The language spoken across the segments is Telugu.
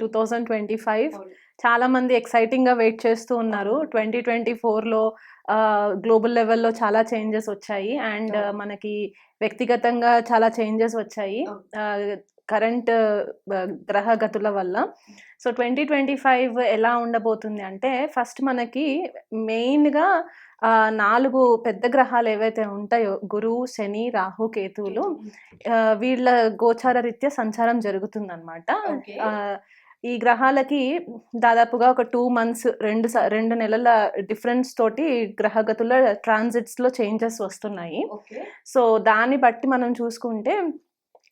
Two thousand twenty five. అవును. చాలా మంది ఎక్సైటింగ్గా వెయిట్ చేస్తూ ఉన్నారు. ట్వంటీ ట్వంటీ ఫోర్లో గ్లోబల్ లెవెల్లో చాలా చేంజెస్ వచ్చాయి. అండ్. మనకి వ్యక్తిగతంగా చాలా చేంజెస్ వచ్చాయి కరెంట్ గ్రహ గతుల వల్ల. సో ట్వంటీ ట్వంటీ ఫైవ్ ఎలా ఉండబోతుంది అంటే ఫస్ట్ మనకి మెయిన్గా ఆ, నాలుగు పెద్ద గ్రహాలు ఏవైతే ఉంటాయో గురువు శని రాహు కేతువులు వీళ్ళ గోచార రీత్యా సంచారం జరుగుతుందన్నమాట. ఈ గ్రహాలకి దాదాపుగా ఒక టూ మంత్స్ రెండు స- రెండు నెలల డిఫరెన్స్ తోటి గ్రహగతుల ట్రాన్సిట్స్లో చేంజెస్ వస్తున్నాయి. సో దాన్ని బట్టి మనం చూసుకుంటే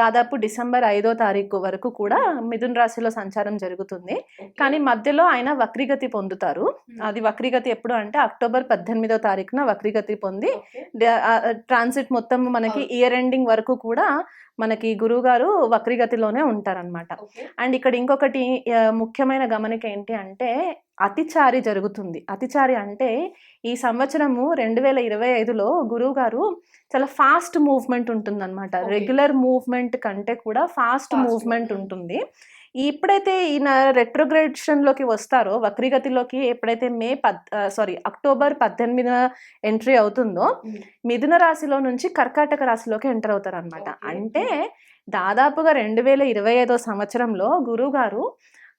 దాదాపు డిసెంబర్ ఐదో తారీఖు వరకు కూడా మిథున్ రాశిలో సంచారం జరుగుతుంది. కానీ మధ్యలో ఆయన వక్రీగతి పొందుతారు. అది వక్రీగతి ఎప్పుడు అంటే అక్టోబర్ పద్దెనిమిదో తారీఖున వక్రీగతి పొంది ట్రాన్సిట్ మొత్తం మనకి. ఇయర్ ఎండింగ్ వరకు కూడా మనకి గురువు గారు వక్రీగతిలోనే ఉంటారనమాట అండ్ ఇక్కడ ఇంకొకటి ముఖ్యమైన గమనిక ఏంటి అంటే అతిచారి జరుగుతుంది అతిచారి అంటే ఈ సంవత్సరము రెండు వేల ఇరవై ఐదులో గురువు గారు చాలా ఫాస్ట్ మూవ్మెంట్ ఉంటుందన్నమాట. రెగ్యులర్ మూవ్మెంట్ కంటే కూడా ఫాస్ట్ మూవ్మెంట్. ఉంటుంది ఎప్పుడైతే ఈయన retrogression లోకి వస్తారో వక్రీగతిలోకి ఎప్పుడైతే మే పద్ సారీ అక్టోబర్ పద్దెనిమిదిన ఎంట్రీ అవుతుందో. మిథున రాశిలో నుంచి కర్కాటక రాశిలోకి ఎంటర్ అవుతారు అనమాట. అంటే దాదాపుగా రెండు వేల ఇరవై ఐదో సంవత్సరంలో గురువు గారు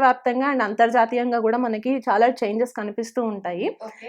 దేశవ్యాప్తంగా అండ్ అంతర్జాతీయంగా కూడా మనకి చాలా చేంజెస్ కనిపిస్తూ ఉంటాయి.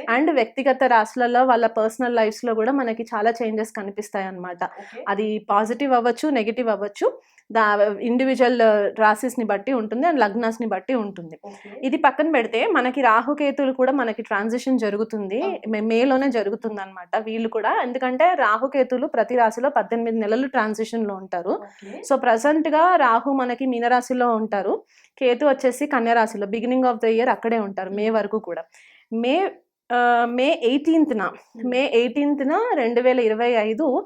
అండ్ వ్యక్తిగత రాశులలో వాళ్ళ పర్సనల్ లైఫ్స్లో కూడా మనకి చాలా చేంజెస్ కనిపిస్తాయి అన్నమాట ఓకే. అది పాజిటివ్ అవ్వచ్చు నెగిటివ్ అవ్వచ్చు. దా ఇండివిజువల్ రాశిస్ని బట్టి ఉంటుంది అండ్ లగ్నాస్ని బట్టి ఉంటుంది. ఇది పక్కన పెడితే మనకి రాహుకేతులు కూడా మనకి ట్రాన్సిషన్ జరుగుతుంది. మే- మేలోనే జరుగుతుంది అనమాట వీళ్ళు కూడా. ఎందుకంటే రాహుకేతులు ప్రతి రాశిలో పద్దెనిమిది నెలలు ట్రాన్సిషన్లో ఉంటారు. సో ప్రజెంట్గా రాహు మనకి మీనరాశిలో ఉంటారు. కేతు వచ్చేసి కన్యా రాశిలో బిగినింగ్ ఆఫ్ ద ఇయర్ అక్కడే ఉంటారు మే వరకు కూడా. మే మే ఎయిటీన్త్న మే ఎయిటీన్త్న రెండు వేల ఇరవై ఐదు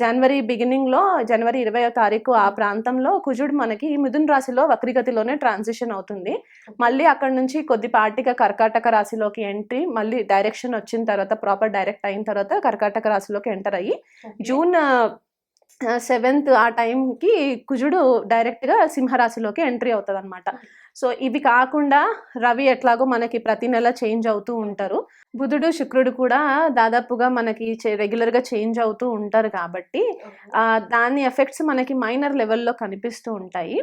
జనవరి బిగినింగ్లో జనవరి ఇరవై తారీఖు ఆ ప్రాంతంలో కుజుడు మనకి మిథున్ రాశిలో వక్రిగతిలోనే ట్రాన్సిషన్ అవుతుంది మళ్ళీ అక్కడ నుంచి కొద్దిపాటిగా కర్కాటక రాశిలోకి ఎంట్రీ మళ్ళీ డైరెక్షన్ వచ్చిన తర్వాత ప్రాపర్ డైరెక్ట్ అయిన తర్వాత కర్కాటక రాశిలోకి ఎంటర్ అయ్యి. జూన్ సెవెంత్ ఆ టైంకి కుజుడు డైరెక్ట్గా సింహరాశిలోకి ఎంట్రీ అవుతుంది అనమాట సో ఇవి కాకుండా రవి ఎట్లాగో మనకి ప్రతి నెల చేంజ్ అవుతూ ఉంటారు. బుధుడు శుక్రుడు కూడా దాదాపుగా మనకి చే- regular గా చేంజ్ అవుతూ ఉంటారు కాబట్టి దాని ఎఫెక్ట్స్ మనకి మైనర్ లెవెల్లో కనిపిస్తూ ఉంటాయి.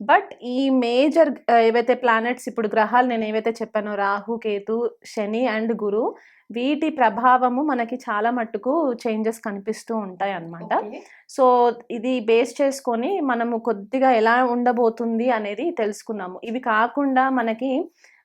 బట్ ఈ మేజర్ ఏవైతే ప్లానెట్స్ ఇప్పుడు గ్రహాలు నేను ఏవైతే చెప్పానో రాహు కేతు శని అండ్ గురు వీటి ప్రభావము మనకి చాలా మట్టుకు చేంజెస్ కనిపిస్తూ ఉంటాయి అన్నమాట. సో ఇది బేస్ చేసుకొని మనము కొద్దిగా ఎలా ఉండబోతుంది అనేది తెలుసుకున్నాము ఇవి కాకుండా మనకి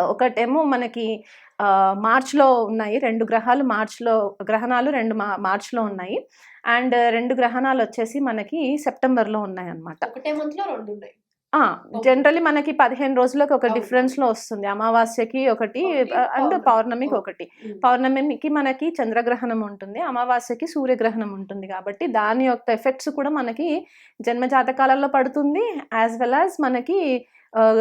ఒకటేమో మనకి మార్చ్లో ఉన్నాయి. రెండు గ్రహాలు మార్చ్లో గ్రహణాలు రెండు మా మార్చ్లో ఉన్నాయి. అండ్ రెండు గ్రహణాలు వచ్చేసి మనకి సెప్టెంబర్లో ఉన్నాయి అన్నమాట ఒకటే మంత్లో రెండు ఉన్నాయి. జనరల్లీ మనకి పదిహేను రోజులకు ఒక. డిఫరెన్స్లో వస్తుంది. అమావాస్యకి ఒకటి అండ్ పౌర్ణమి. పౌర్ణమికి. ఒకటి. పౌర్ణమికి మనకి చంద్రగ్రహణం ఉంటుంది. అమావాస్యకి సూర్యగ్రహణం ఉంటుంది కాబట్టి దాని యొక్క ఎఫెక్ట్స్ కూడా మనకి జన్మ జాతకాలలో పడుతుంది యాజ్ వెల్ యాజ్ మనకి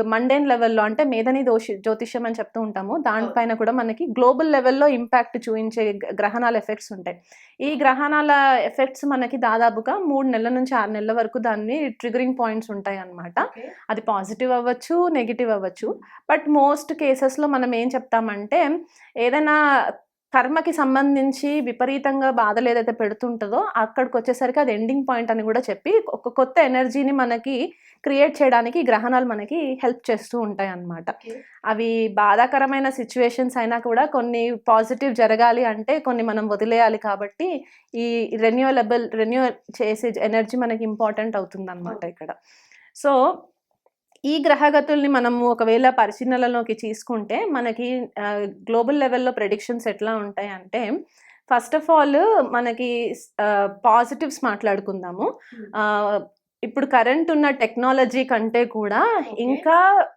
మండేన్ లెవెల్లో అంటే మేధని దోషి జ్యోతిష్యం అని చెప్తూ ఉంటాము. దానిపైన కూడా మనకి గ్లోబల్ లెవెల్లో ఇంపాక్ట్ చూపించే గ్రహణాల ఎఫెక్ట్స్ ఉంటాయి. ఈ గ్రహణాల ఎఫెక్ట్స్ మనకి దాదాపుగా మూడు నెలల నుంచి ఆరు నెలల వరకు దాన్ని ట్రిగరింగ్ పాయింట్స్ ఉంటాయి అన్నమాట. Okay. అది పాజిటివ్ అవ్వచ్చు నెగిటివ్ అవ్వచ్చు. బట్ మోస్ట్ కేసెస్లో మనం ఏం చెప్తామంటే ఏదైనా కర్మకి సంబంధించి విపరీతంగా బాధలు ఏదైతే పెడుతుంటుందో అక్కడికి వచ్చేసరికి అది ఎండింగ్ పాయింట్ అని కూడా చెప్పి ఒక కొత్త ఎనర్జీని మనకి క్రియేట్ చేయడానికి గ్రహణాలు మనకి హెల్ప్ చేస్తూ ఉంటాయి అన్నమాట. అవి బాధాకరమైన సిచ్యువేషన్స్ అయినా కూడా కొన్ని పాజిటివ్ జరగాలి అంటే కొన్ని మనం వదిలేయాలి కాబట్టి ఈ రెన్యూవలబుల్ రెన్యూ చేసే ఎనర్జీ మనకి ఇంపార్టెంట్ అవుతుంది అనమాట ఇక్కడ. సో ఈ గ్రహగతుల్ని మనము ఒకవేళ పరిశీలనలోకి తీసుకుంటే మనకి గ్లోబల్ లెవెల్లో ప్రెడిక్షన్స్ ఎట్లా ఉంటాయి అంటే ఫస్ట్ ఆఫ్ ఆల్ మనకి పాజిటివ్స్ మాట్లాడుకుందాము ఇప్పుడు కరెంట్ ఉన్న టెక్నాలజీ కంటే కూడా. ఇంకా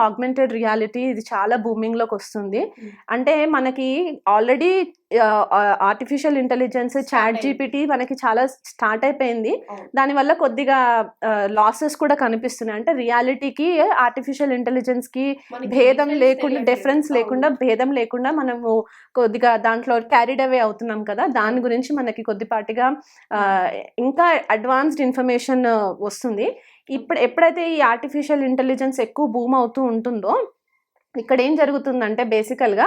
ఆగ్మెంటెడ్ రియాలిటీ ఇది చాలా బూమింగ్లోకి వస్తుంది Hmm. అంటే మనకి already artificial intelligence chat. GPT మనకి చాలా స్టార్ట్ అయిపోయింది. దానివల్ల కొద్దిగా లాసెస్ కూడా కనిపిస్తున్నాయి అంటే రియాలిటీకి ఆర్టిఫిషియల్ ఇంటెలిజెన్స్కి మనకి భేదం లేకుండా. డిఫరెన్స్ లేకుండా. భేదం లేకుండా మనము కొద్దిగా దాంట్లో క్యారీడ్ అవే అవుతున్నాం కదా దాని గురించి మనకి కొద్దిపాటిగా ఆ, ఇంకా అడ్వాన్స్డ్ ఇన్ఫర్మేషన్ వస్తుంది ఇప్పుడు ఎప్పుడైతే ఈ ఆర్టిఫిషియల్ ఇంటెలిజెన్స్ ఎక్కువ బూమ్ అవుతూ ఉంటుందో ఇక్కడ ఏం జరుగుతుందంటే బేసికల్గా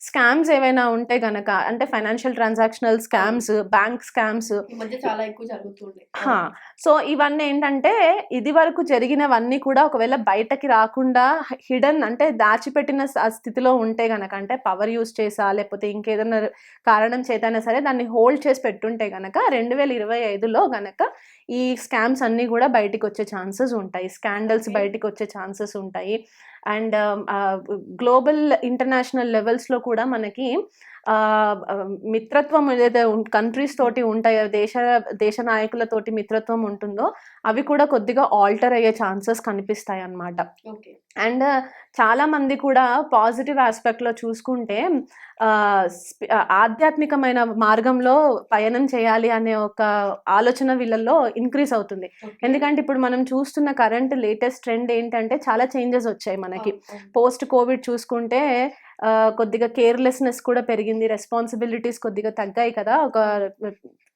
స్కామ్స్ ఏవైనా ఉంటే గనక అంటే financial transactional scams bank scams చాలా ఎక్కువ జరుగుతుంది హా. సో ఇవన్నీ ఏంటంటే ఇది వరకు జరిగినవన్నీ కూడా ఒకవేళ బయటకి రాకుండా హిడెన్ అంటే దాచిపెట్టిన స్థితిలో ఉంటే గనక అంటే పవర్ యూస్ చేసా లేకపోతే ఇంకేదైనా కారణం చేతైనా సరే దాన్ని హోల్డ్ చేసి పెట్టుంటే గనక రెండు వేల ఇరవై ఐదులో గనక ఈ స్కామ్స్ అన్నీ కూడా బయటికి వచ్చే ఛాన్సెస్ ఉంటాయి స్కాండల్స్. బయటికి వచ్చే ఛాన్సెస్ ఉంటాయి అండ్ గ్లోబల్ ఇంటర్నేషనల్ లెవెల్స్లో కూడా మనకి మిత్రత్వం ఏదైతే కంట్రీస్ తోటి ఉంటాయో దేశ దేశ నాయకులతోటి మిత్రత్వం ఉంటుందో అవి కూడా కొద్దిగా ఆల్టర్ అయ్యే ఛాన్సెస్ కనిపిస్తాయి అన్నమాట అండ్ చాలా మంది కూడా పాజిటివ్ ఆస్పెక్ట్లో చూసుకుంటే ఆధ్యాత్మికమైన మార్గంలో పయనం చేయాలి అనే ఒక ఆలోచన వీళ్ళల్లో ఇంక్రీజ్ అవుతుంది. ఎందుకంటే ఇప్పుడు మనం చూస్తున్న కరెంట్ లేటెస్ట్ ట్రెండ్ ఏంటంటే చాలా చేంజెస్ వచ్చాయి మనకి. పోస్ట్ కోవిడ్ చూసుకుంటే కొద్దిగా కేర్లెస్నెస్ కూడా పెరిగింది. రెస్పాన్సిబిలిటీస్ కొద్దిగా తగ్గాయి కదా. ఒక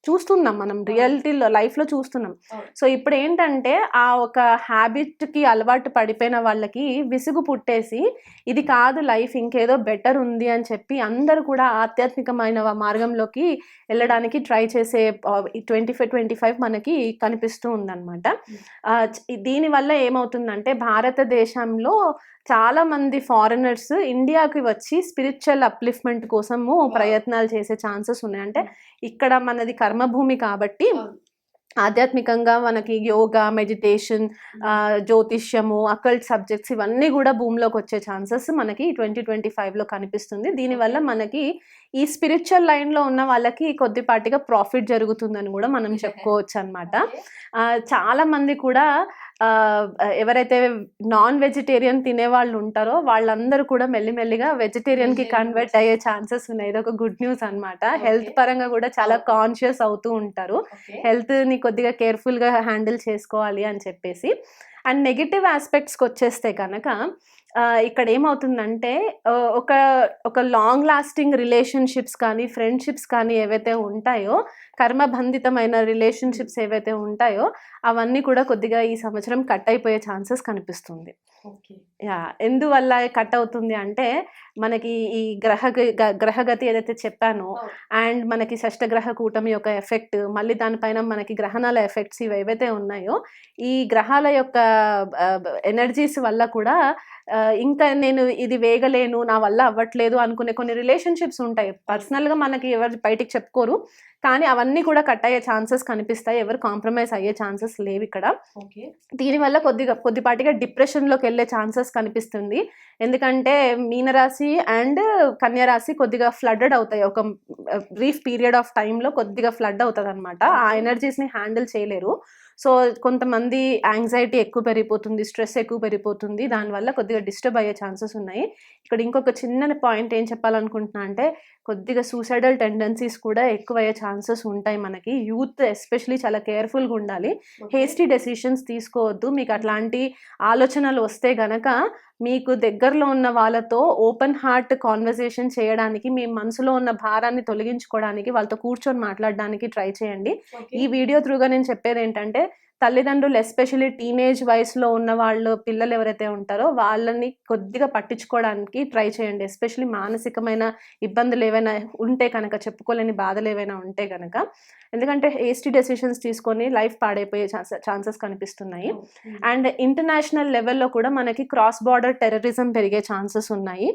చూస్తున్నాం మనం రియాలిటీలో లైఫ్లో చూస్తున్నాం. సో ఇప్పుడు ఏంటంటే ఆ ఒక హ్యాబిట్కి అలవాటు పడిపోయిన వాళ్ళకి విసుగు పుట్టేసి ఇది కాదు లైఫ్ ఇంకేదో బెటర్ ఉంది అని చెప్పి అందరూ కూడా ఆధ్యాత్మికమైన మార్గంలోకి వెళ్ళడానికి ట్రై చేసే ట్వంటీ ఫైవ్ ట్వంటీ ఫైవ్ మనకి కనిపిస్తూ ఉందన్నమాట. దీనివల్ల ఏమవుతుందంటే భారతదేశంలో చాలా మంది ఫారినర్స్ ఇండియాకి వచ్చి స్పిరిచువల్ అప్లిఫ్ట్మెంట్ కోసము ప్రయత్నాలు చేసే ఛాన్సెస్ ఉన్నాయి. అంటే ఇక్కడ మనది కర్మభూమి కాబట్టి. ఆధ్యాత్మికంగా మనకి యోగా మెడిటేషన్ జ్యోతిష్యము అకల్ట్ సబ్జెక్ట్స్ ఇవన్నీ కూడా భూమిలోకి వచ్చే ఛాన్సెస్ మనకి ట్వంటీ ట్వంటీ ఫైవ్లో కనిపిస్తుంది. దీనివల్ల మనకి ఈ స్పిరిచువల్ లైన్లో ఉన్న వాళ్ళకి కొద్దిపాటిగా ప్రాఫిట్ జరుగుతుందని కూడా మనం చెప్పుకోవచ్చు అనమాట చాలా మంది కూడా ఎవరైతే నాన్ వెజిటేరియన్ తినే వాళ్ళు ఉంటారో వాళ్ళందరూ కూడా మెల్లిమెల్లిగా వెజిటేరియన్కి కన్వర్ట్ అయ్యే ఛాన్సెస్ ఉన్నాయి. ఇది ఒక గుడ్ న్యూస్ అన్నమాట. హెల్త్. పరంగా కూడా చాలా. కాన్షియస్ అవుతూ ఉంటారు. హెల్త్ని కొద్దిగా కేర్ఫుల్గా హ్యాండిల్ చేసుకోవాలి అని చెప్పేసి. అండ్ నెగిటివ్ ఆస్పెక్ట్స్కి వచ్చేస్తే కనుక ఇక్కడ ఏమవుతుందంటే ఒక ఒక లాంగ్ లాస్టింగ్ రిలేషన్షిప్స్ కానీ ఫ్రెండ్షిప్స్ కానీ ఏవైతే ఉంటాయో కర్మబంధితమైన రిలేషన్షిప్స్ ఏవైతే ఉంటాయో అవన్నీ కూడా కొద్దిగా ఈ సంవత్సరం కట్ అయిపోయే ఛాన్సెస్ కనిపిస్తుంది యా ఎందువల్ల కట్ అవుతుంది అంటే మనకి ఈ గ్రహ గ- గ్రహగతి ఏదైతే చెప్పానో. అండ్ మనకి షష్టగ్రహ కూటమి యొక్క ఎఫెక్ట్ మళ్ళీ దానిపైన మనకి గ్రహణాల ఎఫెక్ట్స్ ఇవి ఏవైతే ఉన్నాయో ఈ గ్రహాల యొక్క ఎనర్జీస్ వల్ల కూడా ఇంకా నేను ఇది వేగలేను నా వల్ల అవ్వట్లేదు అనుకునే కొన్ని రిలేషన్షిప్స్ ఉంటాయి. పర్సనల్గా మనకి ఎవరు బయటికి చెప్పుకోరు కానీ అవన్నీ కూడా కట్ అయ్యే ఛాన్సెస్ కనిపిస్తాయి. ఎవరు కాంప్రమైజ్ అయ్యే ఛాన్సెస్ లేవు ఇక్కడ. దీనివల్ల కొద్దిగా కొద్దిపాటిగా డిప్రెషన్లోకి వెళ్ళే ఛాన్సెస్ కనిపిస్తుంది. ఎందుకంటే మీనరాశి అండ్ కన్యరాశి కొద్దిగా ఫ్లడ్డెడ్ అవుతాయి. ఒక బ్రీఫ్ పీరియడ్ ఆఫ్ టైంలో కొద్దిగా ఫ్లడ్ అవుతుంది అనమాట ఆ ఎనర్జీస్ని హ్యాండిల్ చేయలేరు. సో కొంతమంది యాంగ్జైటీ ఎక్కువ పెరిగిపోతుంది స్ట్రెస్ ఎక్కువ పెరిగిపోతుంది దానివల్ల కొద్దిగా డిస్టర్బ్ అయ్యే ఛాన్సెస్ ఉన్నాయి. ఇక్కడ ఇంకొక చిన్న పాయింట్ ఏం చెప్పాలనుకుంటున్నా అంటే కొద్దిగా సూసైడల్ టెండెన్సీస్ కూడా ఎక్కువ అయ్యే ఛాన్సెస్ ఉంటాయి మనకి. యూత్ ఎస్పెషలీ చాలా కేర్ఫుల్గా ఉండాలి. హేస్టీ డెసిషన్స్ తీసుకోవద్దు. మీకు అట్లాంటి ఆలోచనలు వస్తే గనక మీకు దగ్గరలో ఉన్న వాళ్ళతో ఓపెన్ హార్ట్ కాన్వర్సేషన్ చేయడానికి మీ మనసులో ఉన్న భారాన్ని తొలగించుకోవడానికి వాళ్ళతో కూర్చొని మాట్లాడడానికి ట్రై చేయండి. ఈ వీడియో త్రూగా నేను చెప్పేది ఏంటంటే తల్లిదండ్రులు ఎస్పెషల్లీ టీనేజ్ వయసులో ఉన్న వాళ్ళు పిల్లలు ఎవరైతే ఉంటారో వాళ్ళని కొద్దిగా పట్టించుకోవడానికి ట్రై చేయండి. ఎస్పెషల్లీ మానసికమైన ఇబ్బందులు ఏవైనా ఉంటే కనుక చెప్పుకోలేని బాధలు ఏవైనా ఉంటే కనుక. ఎందుకంటే ఏస్టీ డెసిషన్స్ తీసుకొని లైఫ్ పాడైపోయే ఛాన్సెస్ కనిపిస్తున్నాయి. అండ్ ఇంటర్నేషనల్ లెవెల్లో కూడా మనకి క్రాస్ బార్డర్ టెర్రరిజం పెరిగే ఛాన్సెస్ ఉన్నాయి.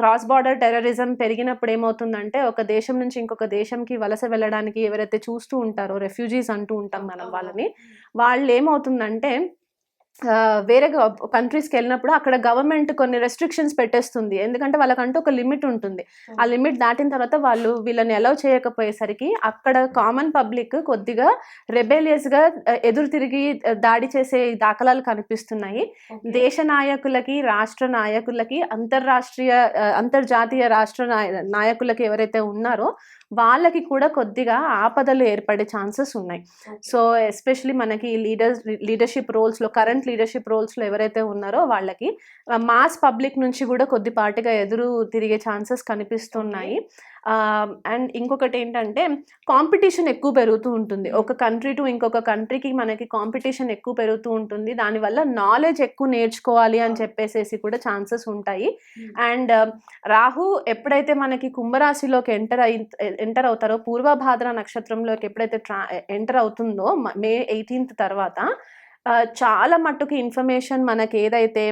క్రాస్ బార్డర్ టెర్రరిజం పెరిగినప్పుడు ఏమవుతుందంటే ఒక దేశం నుంచి ఇంకొక దేశంకి వలస వెళ్ళడానికి ఎవరైతే చూస్తూ ఉంటారో రెఫ్యూజీస్ అంటూ ఉంటాం మనం వాళ్ళని వాళ్ళు ఏమవుతుందంటే వేరే కంట్రీస్కి వెళ్ళినప్పుడు అక్కడ గవర్నమెంట్ కొన్ని రెస్ట్రిక్షన్స్ పెట్టేస్తుంది. ఎందుకంటే వాళ్ళకంటూ ఒక లిమిట్ ఉంటుంది. ఆ లిమిట్ దాటిన తర్వాత వాళ్ళు వీళ్ళని అలౌ చేయకపోయేసరికి అక్కడ కామన్ పబ్లిక్ కొద్దిగా రెబేలియస్గా ఎదురు తిరిగి దాడి చేసే దాఖలాలు కనిపిస్తున్నాయి. దేశ నాయకులకి రాష్ట్ర నాయకులకి అంతర్రాష్ట్రీయ అంతర్జాతీయ రాష్ట్ర నాయ- నాయకులకి ఎవరైతే ఉన్నారో వాళ్ళకి కూడా కొద్దిగా ఆపదలు ఏర్పడే ఛాన్సెస్ ఉన్నాయి. సో ఎస్పెషలీ మనకి లీడర్స్ లీడర్షిప్ రోల్స్లో కరెంట్ లీడర్షిప్ రోల్స్లో ఎవరైతే ఉన్నారో వాళ్ళకి మాస్ పబ్లిక్ నుంచి కూడా కొద్దిపాటిగా ఎదురు తిరిగే ఛాన్సెస్ కనిపిస్తున్నాయి. అండ్ ఇంకొకటి ఏంటంటే కాంపిటీషన్ ఎక్కువ పెరుగుతూ ఉంటుంది. ఒక కంట్రీ టు ఇంకొక కంట్రీకి మనకి కాంపిటీషన్ ఎక్కువ పెరుగుతూ ఉంటుంది. దానివల్ల నాలెడ్జ్ ఎక్కువ నేర్చుకోవాలి అని చెప్పేసేసి కూడా ఛాన్సెస్ ఉంటాయి. అండ్ రాహు ఎప్పుడైతే మనకి కుంభరాశిలోకి ఎంటర్ అయి ఎంటర్ అవుతారో పూర్వభాద్ర నక్షత్రంలోకి ఎప్పుడైతే ట్రా ఎంటర్ అవుతుందో మ- ఎయిటీన్త్ తర్వాత చాలా మట్టుకు ఇన్ఫర్మేషన్ మనకి ఏదైతే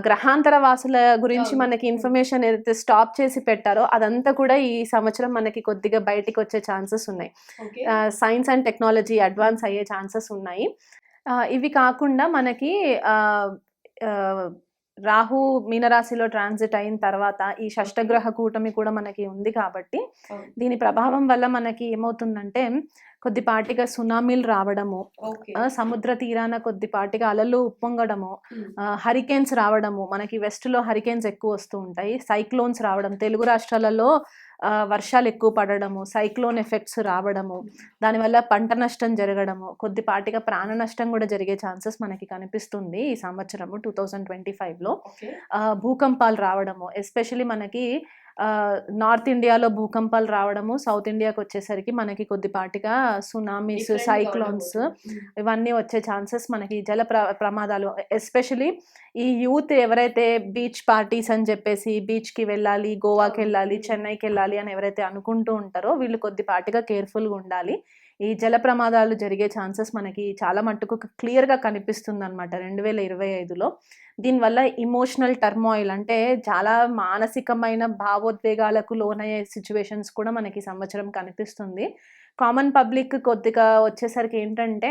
గ్రహాంతర వాసుల గురించి. మనకి ఇన్ఫర్మేషన్ ఏదైతే స్టాప్ చేసి పెట్టారో అదంతా కూడా ఈ సంవత్సరం మనకి కొద్దిగా బయటికి వచ్చే ఛాన్సెస్ ఉన్నాయి. సైన్స్ అండ్ టెక్నాలజీ అడ్వాన్స్ అయ్యే ఛాన్సెస్ ఉన్నాయి. ఇవి కాకుండా మనకి రాహు మీనరాశిలో ట్రాన్సిట్ అయిన తర్వాత ఈ షష్టగ్రహ కూటమి కూడా మనకి ఉంది కాబట్టి. దీని ప్రభావం వల్ల మనకి ఏమవుతుందంటే కొద్దిపాటిగా సునామీలు రావడము సముద్ర తీరాన కొద్దిపాటిగా అలలు ఉప్పొంగడము. హరికేన్స్ రావడము మనకి వెస్ట్లో హరికేన్స్ ఎక్కువ వస్తూ ఉంటాయి సైక్లోన్స్ రావడం తెలుగు రాష్ట్రాలలో వర్షాలు ఎక్కువ పడడము సైక్లోన్ ఎఫెక్ట్స్ రావడము దానివల్ల పంట నష్టం జరగడము కొద్దిపాటిగా ప్రాణ నష్టం కూడా జరిగే ఛాన్సెస్ మనకి కనిపిస్తుంది ఈ సంవత్సరము టూ థౌజండ్ ట్వంటీ ఫైవ్లో భూకంపాలు రావడము ఎస్పెషలీ మనకి నార్త్ ఇండియాలో భూకంపాలు రావడము సౌత్ ఇండియాకి వచ్చేసరికి మనకి కొద్దిపాటిగా సునామీస్ సైక్లోన్స్. ఉమ్. ఇవన్నీ వచ్చే ఛాన్సెస్ మనకి జల ప్ర ప్రమాదాలు ఎస్పెషలీ ఈ యూత్ ఎవరైతే బీచ్ పార్టీస్ అని చెప్పేసి బీచ్కి వెళ్ళాలి గోవాకి. వెళ్ళాలి చెన్నైకి వెళ్ళాలి అని ఎవరైతే అనుకుంటూ ఉంటారో వీళ్ళు కొద్దిపాటిగా కేర్ఫుల్గా ఉండాలి ఈ జల ప్రమాదాలు జరిగే ఛాన్సెస్ మనకి చాలా మట్టుకు క్లియర్గా కనిపిస్తుంది అనమాట రెండు వేల ఇరవై ఐదులో. దీనివల్ల ఇమోషనల్ టర్మాయిల్ అంటే చాలా మానసికమైన భావోద్వేగాలకు లోనయ్యే సిచ్యువేషన్స్ కూడా మనకి సంవత్సరం కనిపిస్తుంది. కామన్ పబ్లిక్ కొద్దిగా వచ్చేసరికి ఏంటంటే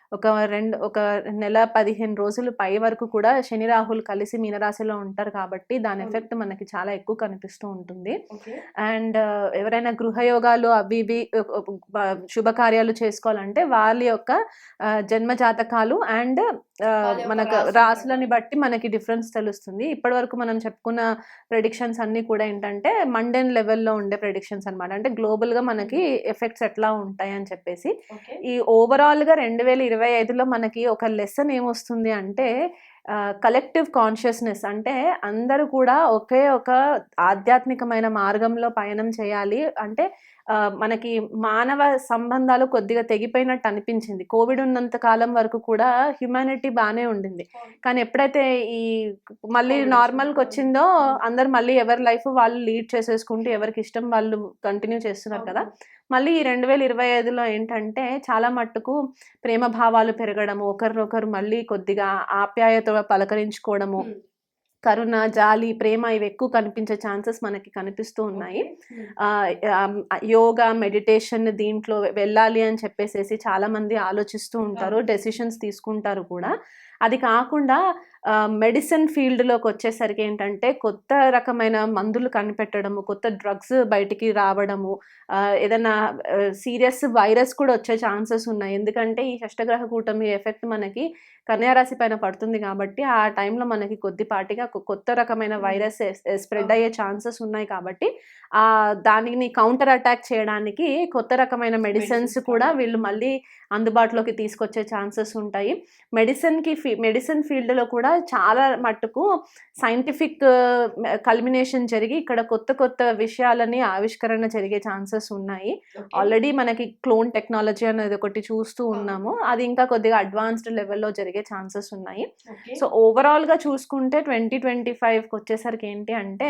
ఒక రెండు ఒక నెల పదిహేను రోజులు పై వరకు కూడా శని రాహులు కలిసి మీనరాశిలో ఉంటారు కాబట్టి దాని. ఎఫెక్ట్ మనకి చాలా ఎక్కువ కనిపిస్తూ ఉంటుంది అండ్ ఎవరైనా గృహయోగాలు అవి ఇవి శుభకార్యాలు చేసుకోవాలంటే వాళ్ళ యొక్క జన్మ జాతకాలు అండ్ మనకు రాసులని బట్టి మనకి డిఫరెన్స్ తెలుస్తుంది. ఇప్పటి వరకు మనం చెప్పుకున్న ప్రెడిక్షన్స్ అన్నీ కూడా ఏంటంటే మండెన్ లెవెల్లో ఉండే ప్రెడిక్షన్స్ అనమాట అంటే గ్లోబల్గా మనకి ఎఫెక్ట్స్ ఎట్లా ఉంటాయి అని చెప్పేసి. ఈ ఓవరాల్గా రెండు వేల ఇరవై ఐదులో మనకి ఒక లెసన్ ఏమొస్తుంది అంటే కలెక్టివ్ కాన్షియస్నెస్ అంటే అందరూ కూడా ఒకే ఒక ఆధ్యాత్మికమైన మార్గంలో పయనం చేయాలి. అంటే మనకి మానవ సంబంధాలు కొద్దిగా తెగిపోయినట్టు అనిపించింది. కోవిడ్ ఉన్నంత కాలం వరకు కూడా హ్యుమానిటీ బాగానే ఉండింది. కానీ ఎప్పుడైతే ఈ మళ్ళీ నార్మల్కి వచ్చింది. వచ్చిందో అందరు మళ్ళీ ఎవరి లైఫ్ వాళ్ళు లీడ్ చేసేసుకుంటూ ఎవరికి ఇష్టం వాళ్ళు కంటిన్యూ చేస్తున్నారు కదా మళ్ళీ ఈ రెండు వేల ఇరవై ఐదులో ఏంటంటే చాలా మట్టుకు ప్రేమ భావాలు పెరగడము ఒకరినొకరు మళ్ళీ కొద్దిగా ఆప్యాయత పలకరించుకోవడము. కరుణ జాలి ప్రేమ ఇవి ఎక్కువ కనిపించే ఛాన్సెస్ మనకి కనిపిస్తూ ఉన్నాయి యోగా మెడిటేషన్ దీంట్లో వెళ్ళాలి అని చెప్పేసేసి చాలా మంది ఆలోచిస్తూ ఉంటారు. డెసిషన్స్ తీసుకుంటారు కూడా అది కాకుండా మెడిసిన్ ఫీల్డ్లోకి వచ్చేసరికి ఏంటంటే కొత్త రకమైన మందులు కనిపెట్టడము కొత్త డ్రగ్స్ బయటికి రావడము ఏదైనా సీరియస్ వైరస్ కూడా వచ్చే ఛాన్సెస్ ఉన్నాయి. ఎందుకంటే ఈ షష్టగ్రహ కూటమి ఎఫెక్ట్ మనకి కన్యారాశి పైన పడుతుంది కాబట్టి ఆ టైంలో మనకి కొద్దిపాటిగా కొత్త రకమైన వైరస్ స్ప్రెడ్ అయ్యే ఛాన్సెస్ ఉన్నాయి కాబట్టి ఆ దానిని కౌంటర్ అటాక్ చేయడానికి కొత్త రకమైన మెడిసిన్స్ కూడా. వీళ్ళు మళ్ళీ అందుబాటులోకి తీసుకొచ్చే ఛాన్సెస్ ఉంటాయి. మెడిసిన్కి ఫీ మెడిసిన్ ఫీల్డ్లో కూడా చాలా మట్టుకు సైంటిఫిక్ కల్మినేషన్ జరిగి ఇక్కడ కొత్త కొత్త విషయాలని ఆవిష్కరణ జరిగే ఛాన్సెస్ ఉన్నాయి. ఆల్రెడీ మనకి క్లోన్ టెక్నాలజీ అనేది ఒకటి చూస్తూ ఉన్నాము అది ఇంకా కొద్దిగా అడ్వాన్స్డ్ లెవెల్లో జరిగే ఛాన్సెస్ ఉన్నాయి. సో ఓవరాల్గా చూసుకుంటే ట్వంటీ ట్వంటీ ఫైవ్కి వచ్చేసరికి ఏంటి అంటే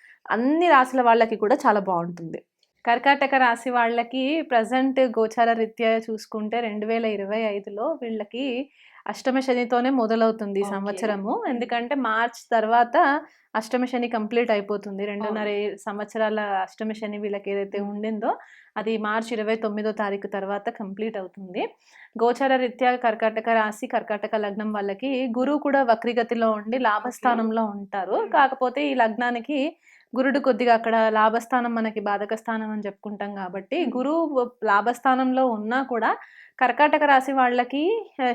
అన్ని రాసుల వాళ్ళకి కూడా చాలా బాగుంటుంది. కర్కాటక రాశి వాళ్ళకి ప్రజెంట్ గోచార రీత్యా చూసుకుంటే రెండు వేల ఇరవై ఐదులో వీళ్ళకి అష్టమ శనితోనే మొదలవుతుంది ఈ. సంవత్సరము. ఎందుకంటే మార్చ్ తర్వాత అష్టమ శని కంప్లీట్ అయిపోతుంది. రెండున్నర సంవత్సరాల అష్టమ శని వీళ్ళకి ఏదైతే ఉండిందో అది మార్చ్ ఇరవై తొమ్మిదో తారీఖు తర్వాత కంప్లీట్ అవుతుంది. గోచార రీత్యా కర్కాటక రాశి కర్కాటక లగ్నం వాళ్ళకి గురువు కూడా వక్రిగతిలో ఉండి లాభస్థానంలో ఉంటారు. కాకపోతే ఈ లగ్నానికి గురుడు కొద్దిగా అక్కడ లాభస్థానం మనకి బాధక స్థానం అని చెప్పుకుంటాం కాబట్టి. గురువు లాభస్థానంలో ఉన్నా కూడా కర్కాటక రాశి వాళ్ళకి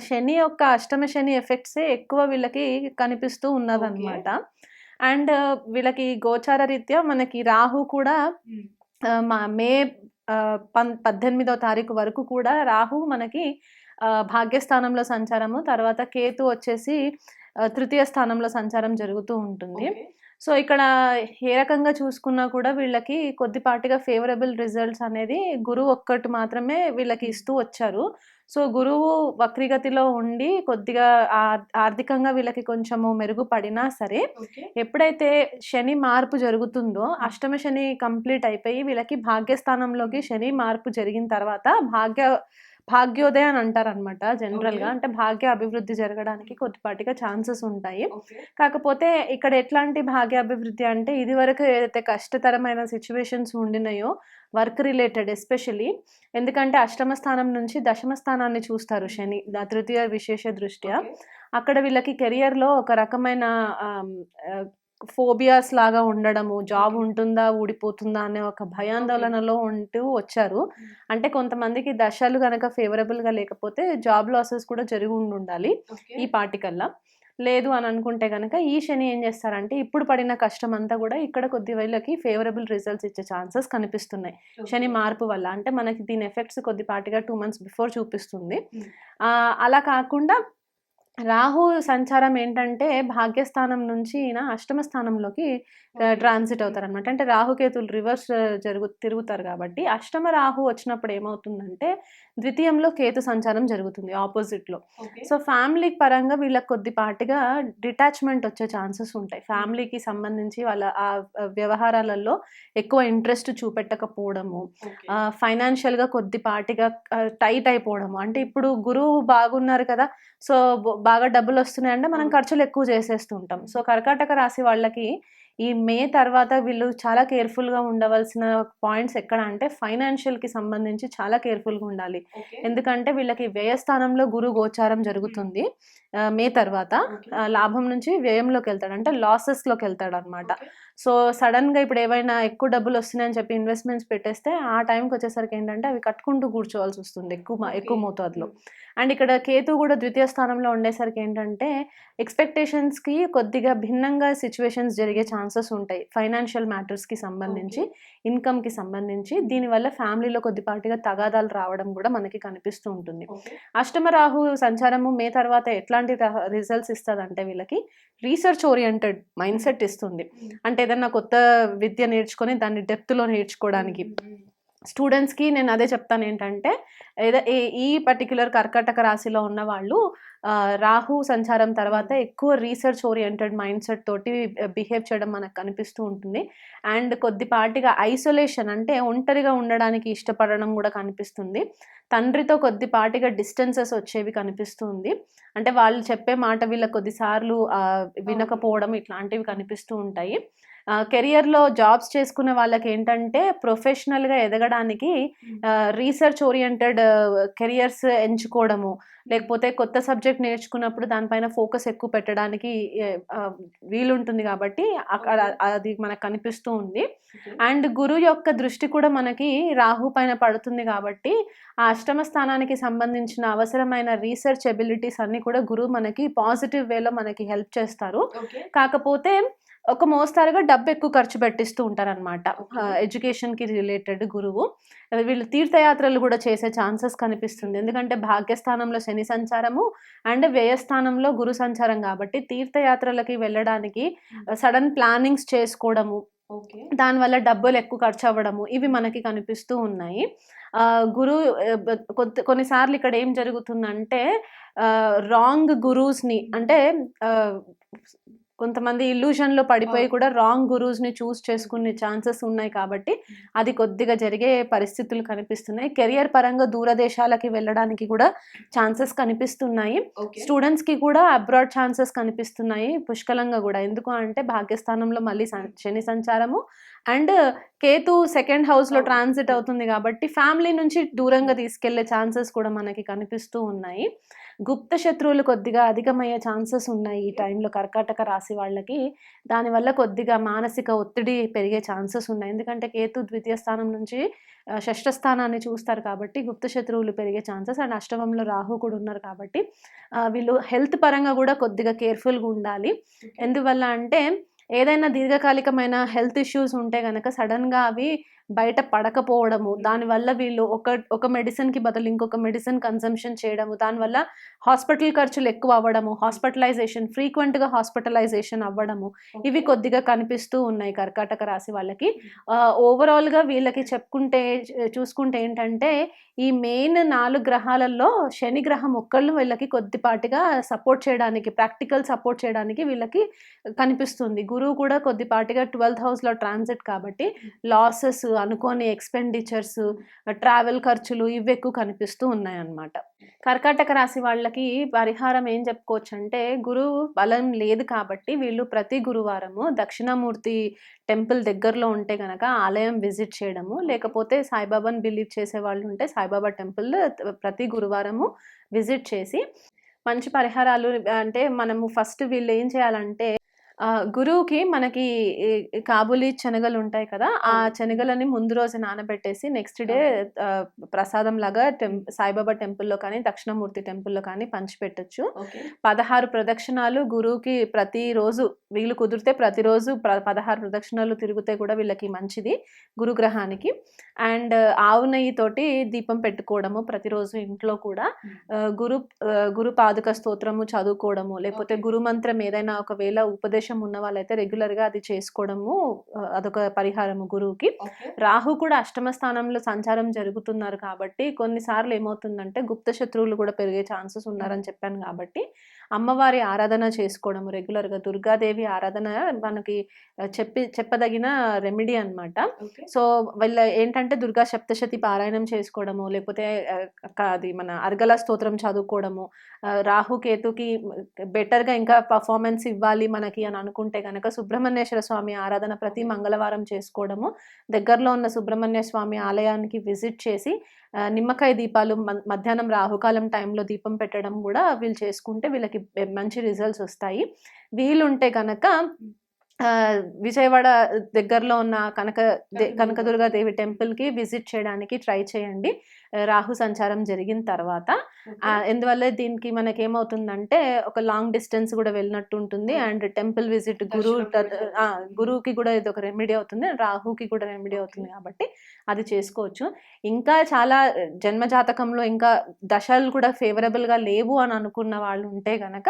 శని యొక్క అష్టమ శని ఎఫెక్ట్సే ఎక్కువ వీళ్ళకి కనిపిస్తూ ఉన్నదన్నమాట. అండ్ వీళ్ళకి గోచార రీత్యా మనకి రాహు కూడా మా పన్ పద్దెనిమిదో తారీఖు వరకు కూడా రాహు మనకి భాగ్యస్థానంలో సంచారము తర్వాత కేతు వచ్చేసి తృతీయ స్థానంలో సంచారం జరుగుతూ ఉంటుంది. సో ఇక్కడ ఏ రకంగా చూసుకున్నా కూడా వీళ్ళకి కొద్దిపాటిగా ఫేవరబుల్ రిజల్ట్స్ అనేది గురువు ఒక్కటి మాత్రమే వీళ్ళకి ఇస్తూ వచ్చారు. సో గురువు వక్రిగతిలో ఉండి కొద్దిగా ఆర్థికంగా వీళ్ళకి కొంచెము మెరుగుపడినా సరే ఎప్పుడైతే శని మార్పు జరుగుతుందో అష్టమ శని కంప్లీట్ అయిపోయి వీళ్ళకి భాగ్యస్థానంలోకి శని మార్పు జరిగిన తర్వాత భాగ్య భాగ్యోదయ అని అంటారు అనమాట జనరల్గా. Okay. అంటే భాగ్య అభివృద్ధి జరగడానికి కొద్దిపాటిగా ఛాన్సెస్ ఉంటాయి. కాకపోతే ఇక్కడ ఎట్లాంటి భాగ్య అభివృద్ధి అంటే ఇదివరకు ఏదైతే కష్టతరమైన సిచ్యువేషన్స్ ఉండినాయో వర్క్ రిలేటెడ్ ఎస్పెషలీ ఎందుకంటే అష్టమ స్థానం నుంచి దశమ స్థానాన్ని చూస్తారు శని తృతీయ విశేష దృష్ట్యా. అక్కడ వీళ్ళకి కెరియర్లో ఒక రకమైన ఫోబియాస్ లాగా ఉండడము జాబ్ ఉంటుందా ఊడిపోతుందా అనే ఒక భయాందోళనలో ఉంటూ వచ్చారు. అంటే కొంతమందికి దశలు కనుక ఫేవరబుల్గా లేకపోతే జాబ్ లాసెస్ కూడా జరిగి ఉండి ఉండాలి ఈ పాటికల్లా. లేదు అని అనుకుంటే కనుక ఈ శని ఏం చేస్తారంటే ఇప్పుడు పడిన కష్టం అంతా కూడా ఇక్కడ కొద్ది వీళ్ళకి ఫేవరబుల్ రిజల్ట్స్ ఇచ్చే ఛాన్సెస్ కనిపిస్తున్నాయి. శని మార్పు వల్ల అంటే మనకి దీని ఎఫెక్ట్స్ కొద్దిపాటిగా టూ మంత్స్ బిఫోర్ చూపిస్తుంది. అలా కాకుండా రాహు సంచారం ఏంటంటే భాగ్యస్థానం నుంచి ఈయన అష్టమ స్థానంలోకి ట్రాన్సిట్ అవుతారు అనమాట అంటే రాహుకేతులు రివర్స్ జరుగు తిరుగుతారు కాబట్టి అష్టమ రాహు వచ్చినప్పుడు ఏమవుతుందంటే ద్వితీయంలో కేతు సంచారం జరుగుతుంది ఆపోజిట్లో సో ఫ్యామిలీ పరంగా వీళ్ళకి కొద్దిపాటిగా డిటాచ్మెంట్ వచ్చే ఛాన్సెస్ ఉంటాయి. ఫ్యామిలీకి సంబంధించి వాళ్ళ ఆ వ్యవహారాలలో ఎక్కువ ఇంట్రెస్ట్ చూపెట్టకపోవడము ఫైనాన్షియల్గా కొద్దిపాటిగా టైట్ అయిపోవడము. అంటే ఇప్పుడు గురువు బాగున్నారు కదా సో బాగా డబ్బులు వస్తున్నాయంటే మనం ఖర్చులు ఎక్కువ చేసేస్తుంటాం సో కర్కాటక రాశి వాళ్ళకి ఈ మే తర్వాత వీళ్ళు చాలా కేర్ఫుల్గా ఉండవలసిన పాయింట్స్ ఎక్కడ అంటే ఫైనాన్షియల్కి సంబంధించి చాలా కేర్ఫుల్గా ఉండాలి. ఎందుకంటే వీళ్ళకి వ్యయస్థానంలో గురు గోచారం జరుగుతుంది. మే తర్వాత లాభం నుంచి వ్యయంలోకి వెళ్తాడు. అంటే లాసెస్లోకి వెళ్తాడు అనమాట సో సడన్గా ఇప్పుడు ఏవైనా ఎక్కువ డబ్బులు వస్తున్నాయని చెప్పి ఇన్వెస్ట్మెంట్స్ పెట్టేస్తే ఆ టైంకి వచ్చేసరికి ఏంటంటే అవి కట్టుకుంటూ కూర్చోవాల్సి వస్తుంది. ఎక్కువ ఎక్కువ మోతాదులో. అండ్ ఇక్కడ కేతు కూడా ద్వితీయ స్థానంలో ఉండేసరికి ఏంటంటే ఎక్స్పెక్టేషన్స్కి కొద్దిగా భిన్నంగా సిచ్యువేషన్స్ జరిగే ఛాన్సెస్ ఉంటాయి. ఫైనాన్షియల్ మ్యాటర్స్కి సంబంధించి ఇన్కమ్కి సంబంధించి. దీనివల్ల ఫ్యామిలీలో కొద్దిపాటిగా తగాదాలు రావడం కూడా మనకి కనిపిస్తూ ఉంటుంది. అష్టమ రాహు సంచారము మే తర్వాత ఎట్లాంటి రిజల్ట్స్ ఇస్తుంది అంటే వీళ్ళకి రీసెర్చ్ ఓరియంటెడ్ మైండ్ సెట్ ఇస్తుంది. అంటే ఏదన్నా కొత్త విద్య నేర్చుకొని దాన్ని డెప్త్లో నేర్చుకోవడానికి. స్టూడెంట్స్కి నేను అదే చెప్తాను ఏంటంటే ఏదో ఈ పర్టిక్యులర్ కర్కాటక రాశిలో ఉన్న వాళ్ళు రాహు సంచారం తర్వాత ఎక్కువ రీసెర్చ్ ఓరియంటెడ్ మైండ్ సెట్ తోటి బిహేవ్ చేయడం మనకు కనిపిస్తూ ఉంటుంది. అండ్ కొద్దిపాటిగా ఐసోలేషన్ అంటే ఒంటరిగా ఉండడానికి ఇష్టపడడం కూడా కనిపిస్తుంది. తండ్రితో కొద్దిపాటిగా డిస్టెన్సెస్ వచ్చేవి కనిపిస్తుంది అంటే వాళ్ళు చెప్పే మాట వీళ్ళ కొద్దిసార్లు వినకపోవడం ఇట్లాంటివి కనిపిస్తూ ఉంటాయి. కెరియర్లో జాబ్స్ చేసుకునే వాళ్ళకి ఏంటంటే ప్రొఫెషనల్గా ఎదగడానికి రీసెర్చ్ ఓరియంటెడ్ కెరియర్స్ ఎంచుకోవడము లేకపోతే కొత్త సబ్జెక్ట్ నేర్చుకున్నప్పుడు దానిపైన ఫోకస్ ఎక్కువ పెట్టడానికి వీలుంటుంది కాబట్టి అక్కడ అది మనకు కనిపిస్తూ ఉంది. అండ్ గురువు యొక్క దృష్టి కూడా మనకి రాహు పైన పడుతుంది కాబట్టి ఆ అష్టమ స్థానానికి సంబంధించిన అవసరమైన రీసెర్చ్ ఎబిలిటీస్ అన్ని కూడా గురువు మనకి పాజిటివ్ వేలో మనకి హెల్ప్ చేస్తారు. కాకపోతే ఒక మోస్తారుగా డబ్బు ఎక్కువ ఖర్చు పెట్టిస్తూ ఉంటారనమాట. ఎడ్యుకేషన్కి రిలేటెడ్ గురువు. వీళ్ళు తీర్థయాత్రలు కూడా చేసే ఛాన్సెస్ కనిపిస్తుంది. ఎందుకంటే భాగ్యస్థానంలో శని సంచారము అండ్ వ్యయస్థానంలో గురు సంచారం కాబట్టి తీర్థయాత్రలకి వెళ్ళడానికి సడన్ ప్లానింగ్స్ చేసుకోవడము దానివల్ల డబ్బులు ఎక్కువ ఖర్చు అవ్వడము ఇవి మనకి కనిపిస్తూ ఉన్నాయి. గురు కొన్నిసార్లు ఇక్కడ ఏం జరుగుతుందంటే రాంగ్ గురూస్ని అంటే కొంతమంది illusion లో పడిపోయి. కూడా రాంగ్ గురూస్ని చూస్ చేసుకునే ఛాన్సెస్ ఉన్నాయి కాబట్టి అది కొద్దిగా జరిగే పరిస్థితులు కనిపిస్తున్నాయి. కెరియర్ పరంగా దూరదేశాలకి వెళ్ళడానికి కూడా ఛాన్సెస్ కనిపిస్తున్నాయి. ఓకే. స్టూడెంట్స్కి కూడా అబ్రాడ్ ఛాన్సెస్ కనిపిస్తున్నాయి పుష్కలంగా కూడా. ఎందుకు అంటే భాగ్యస్థానంలో మళ్ళీ శని సంచారము అండ్ కేతు సెకండ్ హౌస్లో అవును. ట్రాన్సిట్ అవుతుంది కాబట్టి ఫ్యామిలీ నుంచి దూరంగా తీసుకెళ్ళే ఛాన్సెస్ కూడా మనకి కనిపిస్తూ ఉన్నాయి. గుప్త శత్రువులు కొద్దిగా అధికమయ్యే ఛాన్సెస్ ఉన్నాయి ఈ టైంలో కర్కాటక రాశి వాళ్ళకి. దానివల్ల కొద్దిగా మానసిక ఒత్తిడి పెరిగే ఛాన్సెస్ ఉన్నాయి. ఎందుకంటే కేతు ద్వితీయ స్థానం నుంచి షష్ఠ స్థానాన్ని చూస్తారు కాబట్టి గుప్త శత్రువులు పెరిగే ఛాన్సెస్. అండ్ అష్టమంలో రాహు కూడా ఉన్నారు కాబట్టి వీళ్ళు హెల్త్ పరంగా కూడా కొద్దిగా కేర్ఫుల్గా ఉండాలి. ఎందువల్ల అంటే ఏదైనా దీర్ఘకాలికమైన హెల్త్ ఇష్యూస్ ఉంటే కనుక సడన్గా అవి బయట పడకపోవడము దానివల్ల వీళ్ళు ఒక ఒక మెడిసిన్కి బదులు ఇంకొక మెడిసిన్ కన్సంప్షన్ చేయడము దానివల్ల హాస్పిటల్ ఖర్చులు ఎక్కువ అవ్వడము హాస్పిటలైజేషన్ ఫ్రీక్వెంట్గా హాస్పిటలైజేషన్ అవ్వడము ఇవి కొద్దిగా కనిపిస్తూ ఉన్నాయి కర్కాటక రాశి వాళ్ళకి. ఓవరాల్గా వీళ్ళకి చెప్పుకుంటే చూసుకుంటే ఏంటంటే ఈ మెయిన్ నాలుగు గ్రహాలలో శని గ్రహం ఒక్కళ్ళు వీళ్ళకి కొద్దిపాటిగా సపోర్ట్ చేయడానికి ప్రాక్టికల్ సపోర్ట్ చేయడానికి వీళ్ళకి కనిపిస్తుంది. గురువు కూడా కొద్దిపాటిగా ట్వెల్త్ హౌస్లో ట్రాన్సిట్ కాబట్టి లాసెస్ అనుకోని ఎక్స్పెండిచర్స్ ట్రావెల్ ఖర్చులు ఇవి ఎక్కువ కనిపిస్తూ ఉన్నాయన్నమాట. కర్కాటక రాశి వాళ్ళకి పరిహారం ఏం చెప్పుకోవచ్చు అంటే గురువు బలం లేదు కాబట్టి వీళ్ళు ప్రతి గురువారము దక్షిణామూర్తి టెంపుల్ దగ్గరలో ఉంటే కనుక ఆలయం విజిట్ చేయడము లేకపోతే సాయిబాబాని బిలీవ్ చేసే వాళ్ళు ఉంటే సాయిబాబా టెంపుల్ ప్రతి గురువారము విజిట్ చేసి మంచి పరిహారాలు అంటే మనము ఫస్ట్ వీళ్ళు ఏం చేయాలంటే గురువుకి మనకి కాబూలి శనగలు ఉంటాయి కదా ఆ. శనగలని ముందు రోజు నానబెట్టేసి నెక్స్ట్ డే ప్రసాదం లాగా టెం సాయిబాబా టెంపుల్లో కానీ దక్షిణమూర్తి టెంపుల్లో కానీ పంచిపెట్టచ్చు. పదహారు ప్రదక్షిణాలు గురువుకి ప్రతిరోజు వీళ్ళు కుదిరితే ప్రతిరోజు ప్ర- పదహారు ప్రదక్షిణాలు తిరిగితే కూడా వీళ్ళకి మంచిది గురుగ్రహానికి. అండ్ ఆవు నెయ్యితోటి దీపం పెట్టుకోవడము ప్రతిరోజు ఇంట్లో కూడా. గురు గురు పాదుక స్తోత్రము చదువుకోవడము లేకపోతే Okay. గురు మంత్రం ఏదైనా ఒకవేళ ఉపదేశం ఉన్న వాళ్ళైతే రెగ్యులర్గా అది చేసుకోవడము అదొక పరిహారము గురువుకి. రాహు కూడా అష్టమ స్థానంలో సంచారం జరుగుతున్నారు కాబట్టి కొన్నిసార్లు ఏమవుతుందంటే గుప్త శత్రువులు కూడా పెరిగే ఛాన్సెస్ ఉన్నారని చెప్పాను కాబట్టి అమ్మవారి ఆరాధన చేసుకోవడము రెగ్యులర్గా దుర్గాదేవి ఆరాధన మనకి చెప్పి చెప్పదగిన రెమెడీ అన్నమాట. ఓకే. సో వీళ్ళ ఏంటంటే దుర్గా సప్తశతి పారాయణం చేసుకోవడము లేకపోతే అది మన అర్గల స్తోత్రం చదువుకోవడము ఆ, రాహు కేతుకి బెటర్గా ఇంకా పర్ఫార్మెన్స్ ఇవ్వాలి మనకి అని అనుకుంటే కనుక సుబ్రహ్మణ్యేశ్వర స్వామి ఆరాధన ప్రతి మంగళవారం చేసుకోవడము దగ్గరలో ఉన్న సుబ్రహ్మణ్య స్వామి ఆలయానికి విజిట్ చేసి నిమ్మకాయ దీపాలు మ- మధ్యాహ్నం రాహుకాలం టైంలో దీపం పెట్టడం కూడా వీళ్ళు చేసుకుంటే వీళ్ళకి మంచి రిజల్ట్స్ వస్తాయి. వీలుంటే కనుక విజయవాడ దగ్గరలో ఉన్న కనక దే- కనకదుర్గా. దేవి టెంపుల్కి విజిట్ చేయడానికి ట్రై చేయండి. రాహు సంచారం జరిగిన తర్వాత. ఎందువల్ల దీనికి మనకి ఏమవుతుందంటే ఒక లాంగ్ డిస్టెన్స్ కూడా వెళ్ళినట్టు ఉంటుంది అండ్ టెంపుల్ విజిట్ గురు గురువుకి కూడా ఇది ఒక రెమెడీ అవుతుంది. రాహుకి కూడా రెమెడీ అవుతుంది కాబట్టి అది చేసుకోవచ్చు. ఇంకా చాలా జన్మ జాతకంలో ఇంకా దశలు కూడా ఫేవరబుల్గా లేవు అని అనుకున్న వాళ్ళు ఉంటే గనక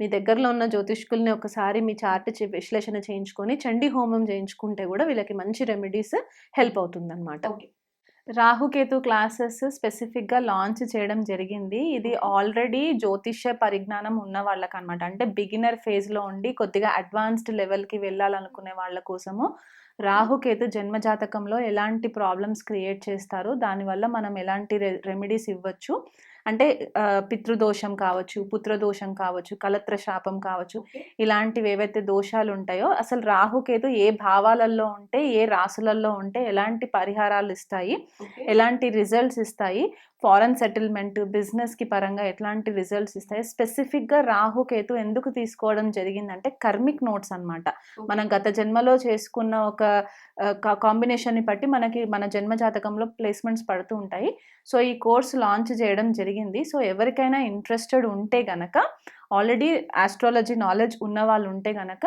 మీ దగ్గరలో ఉన్న జ్యోతిష్కుల్ని ఒకసారి మీ చార్ట్ విశ్లేషణ చేయించుకొని చండీ హోమం చేయించుకుంటే కూడా వీళ్ళకి మంచి రెమెడీస్ హెల్ప్ అవుతుంది ఓకే రాహుకేతు క్లాసెస్ స్పెసిఫిక్గా లాంచ్ చేయడం జరిగింది. ఇది ఆల్రెడీ జ్యోతిష్య పరిజ్ఞానం ఉన్న వాళ్ళకి అనమాట అంటే బిగినర్ ఫేజ్లో ఉండి కొద్దిగా అడ్వాన్స్డ్ లెవెల్కి వెళ్ళాలనుకునే వాళ్ళ కోసము రాహుకేతు జన్మ జాతకంలో ఎలాంటి ప్రాబ్లమ్స్ క్రియేట్ చేస్తారు దానివల్ల మనం ఎలాంటి రెమెడీస్ ఇవ్వచ్చు. అంటే ఆ, పితృదోషం కావచ్చు పుత్రదోషం కావచ్చు కలత్ర శాపం కావచ్చు ఇలాంటివి ఏవైతే దోషాలు ఉంటాయో అసలు రాహుకేతు ఏ భావాలలో ఉంటే ఏ రాసులలో ఉంటే ఎలాంటి పరిహారాలు ఇస్తాయి ఎలాంటి రిజల్ట్స్ ఇస్తాయి ఫారెన్ సెటిల్మెంట్ బిజినెస్కి పరంగా ఎట్లాంటి రిజల్ట్స్ ఇస్తాయి? స్పెసిఫిక్గా రాహుకేతు ఎందుకు తీసుకోవడం జరిగిందంటే కర్మిక్ నోట్స్ అన్నమాట. మనం గత జన్మలో చేసుకున్న ఒక కాంబినేషన్ని బట్టి మనకి మన జన్మ జాతకంలో ప్లేస్మెంట్స్ పడుతూ ఉంటాయి. సో ఈ కోర్స్ లాంచ్ చేయడం జరిగింది. సో ఎవరికైనా ఇంట్రెస్టెడ్ ఉంటే గనక ఆల్రెడీ ఆస్ట్రాలజీ నాలెడ్జ్ ఉన్న వాళ్ళు ఉంటే గనక